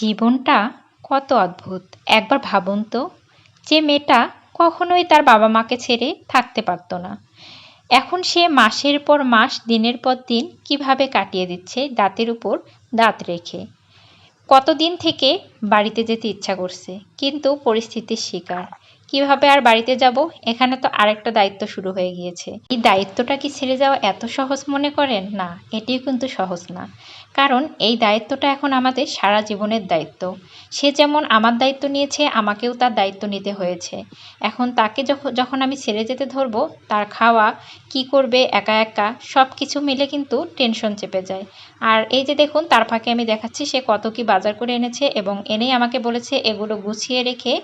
জীবনটা কত অদ্ভুত। একবার ভাবুন তো যে মেয়েটা কখনোই তার বাবা মাকে ছেড়ে থাকতে পারতো না। এখন সে মাসের পর মাস, দিনের পর দিন কীভাবে কাটিয়ে দিচ্ছে দাঁতের উপর দাঁত রেখে। কতদিন থেকে বাড়িতে যেতে ইচ্ছা করছে, কিন্তু পরিস্থিতির শিকার। কীভাবে আর বাড়িতে যাব, এখানে তো আরেকটা দায়িত্ব শুরু হয়ে গিয়েছে। এই দায়িত্বটা কি ছেড়ে যাওয়া এত সহজ মনে করেন? না, এটিও কিন্তু সহজ না। কারণ এই দায়িত্বটা এখন আমাদের সারা জীবনের দায়িত্ব। সে যেমন আমার দায়িত্ব নিয়েছে, আমাকেও তার দায়িত্ব নিতে হয়েছে। এখন তাকে যখন যখন আমি ছেড়ে যেতে ধরবো, তার খাওয়া, কি করবে, একা একা সব কিছু মিলে কিন্তু টেনশন চেপে যায়। আর এই যে দেখুন, তার ফাঁকে আমি দেখাচ্ছি, সে কত কি বাজার করে এনেছে এবং এনেই আমাকে বলেছে, এগুলো গুছিয়ে রেখে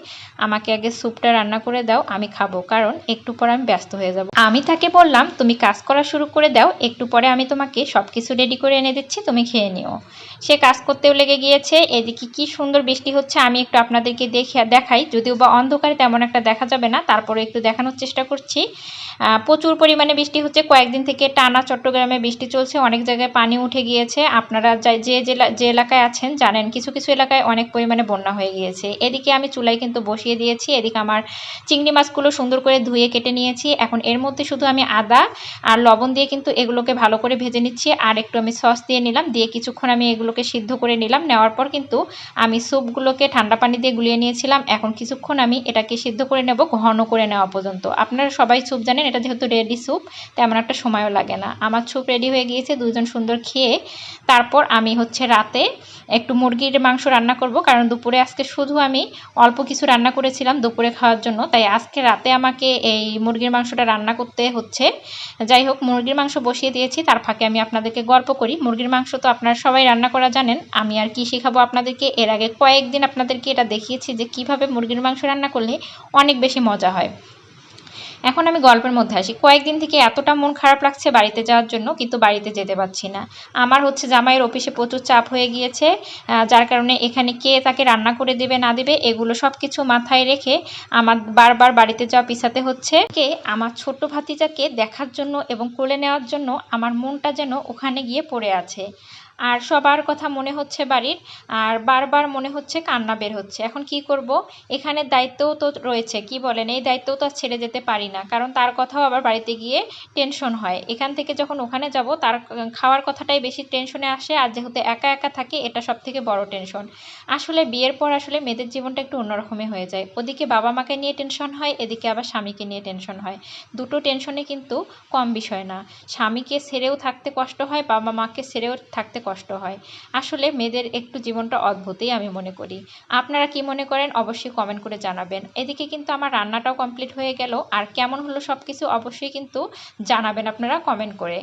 আমাকে আগে স্যুপটা রান্না করে দাও, আমি খাব। কারণ একটু পর আমি ব্যস্ত হয়ে যাব। আমি তাকে বললাম, তুমি কাজ করা শুরু করে দাও, একটু পরে আমি তোমাকে সব কিছু রেডি করে এনে দিচ্ছি, তুমি খেয়ে নিও। সে কাজ করতেও লেগে গিয়েছে। এদিকে কি সুন্দর বৃষ্টি হচ্ছে আমি একটু আপনাদেরকে দেখে দেখাই। যদিও বা অন্ধকারে তেমন একটা দেখা যাবে না, তারপরে একটু দেখানোর চেষ্টা করছি। প্রচুর পরিমাণে বৃষ্টি হচ্ছে। কয়েকদিন থেকে টানা চট্টগ্রামে বৃষ্টি চলছে, অনেক জায়গায় পানি উঠে গিয়েছে। আপনারা যে জেলা, যে এলাকায় আছেন জানেন কিছু কিছু এলাকায় অনেক পরিমাণে বন্যা হয়ে গিয়েছে। এদিকে আমি চুলায় কিন্তু বসিয়ে দিয়েছি। এদিকে আমার চিংড়ি মাছগুলো সুন্দর করে ধুয়ে কেটে নিয়েছি। এখন এর মধ্যে শুধু আমি আদা আর লবণ দিয়ে কিন্তু এগুলোকে ভালো করে ভেজে নিচ্ছি। আর একটু আমি সস দিয়ে নিলাম। দিয়ে কিছুক্ষণ আমি এগুলোকে সিদ্ধ করে নিলাম। নেওয়ার পর কিন্তু আমি স্যুপগুলোকে ঠান্ডা পানি দিয়ে গুলিয়ে নিয়েছিলাম। এখন কিছুক্ষণ আমি এটাকে সিদ্ধ করে নেব, ঘন করে নেওয়া পর্যন্ত। আপনারা সবাই স্যুপ জানেন, এটা যেহেতু রেডি স্যুপ, তেমন একটা সময়ও লাগে না। আমার স্যুপ রেডি হয়ে গিয়েছে দুজন সুন্দর খেয়ে তারপর আমি হচ্ছে রাতে একটু মুরগির মাংস রান্না করব। কারণ দুপুরে আজকে শুধু আমি অল্প কিছু রান্না করেছিলাম দুপুরে খাওয়ার জন্য। তাই আজকে রাতে আমাকে এই মুরগির মাংসটা রান্না করতে হচ্ছে। যাই হোক, মুরগির মাংস বসিয়ে দিয়েছি, তার ফাঁকে আমি আপনাদেরকে গল্প করি। মুরগির মাংস তো আপনারা সবাই রান্না করা জানেন, আমি আর কি শেখাবো আপনাদেরকে। এর আগে কয়েকদিন আপনাদেরকে এটা দেখিয়েছি যে কীভাবে মুরগির মাংস রান্না করলে অনেক বেশি মজা হয়। এখন আমি গল্পের মধ্যে আসি। কয়েকদিন থেকে এতটা মন খারাপ লাগছে বাড়িতে যাওয়ার জন্য, কিন্তু বাড়িতে যেতে পারছি না। আমার হচ্ছে জামাইয়ের অফিসে প্রচুর চাপ হয়ে গিয়েছে যার কারণে এখানে কে তাকে রান্না করে দেবে, না দেবে, এগুলো সব কিছু মাথায় রেখে আমার বারবার বাড়িতে যাওয়া পিছাতে হচ্ছে। কে আমার ছোট্ট ভাতিজাকে দেখার জন্য এবং কোলে নেওয়ার জন্য আমার মনটা যেন ওখানে গিয়ে পড়ে আছে। আর সবার কথা মনে হচ্ছে বাড়ির, আর বারবার মনে হচ্ছে কান্না বের হচ্ছে। এখন কি করব? এখানে দায়িত্বও তো রয়েছে, কি বলেন? এই দায়িত্বও তো আর ছেড়ে যেতে পারি না, কারণ তার কথাও আবার বাড়িতে গিয়ে টেনশন হয়। এখান থেকে যখন ওখানে যাব, তার খাওয়ার কথাটাই বেশি টেনশনে আসে, আর যেহেতু একা একা থাকে, এটা সব থেকে বড় টেনশন আসলে বিয়ের পর আসলে মেয়েদের জীবনটা একটু অন্যরকমই হয়ে যায়। ওদিকে বাবা মাকে নিয়ে টেনশন হয়, এদিকে আবার স্বামীকে নিয়ে টেনশন হয়। দুটো টেনশনে কিন্তু কম বিষয় না। স্বামীকে ছেড়েও থাকতে কষ্ট হয়, বাবা মাকে ছেড়েও থাকতে কষ্ট হয়। আসলে মেয়েদের একটু জীবনটা অদ্ভুতই আমি মনে করি। আপনারা কি মনে করেন অবশ্যই কমেন্ট করে জানাবেন। এদিকে কিন্তু আমার রান্নাটাও কমপ্লিট হয়ে গেল। আর কেমন হলো সব কিছু অবশ্যই কিন্তু জানাবেন আপনারা কমেন্ট করে।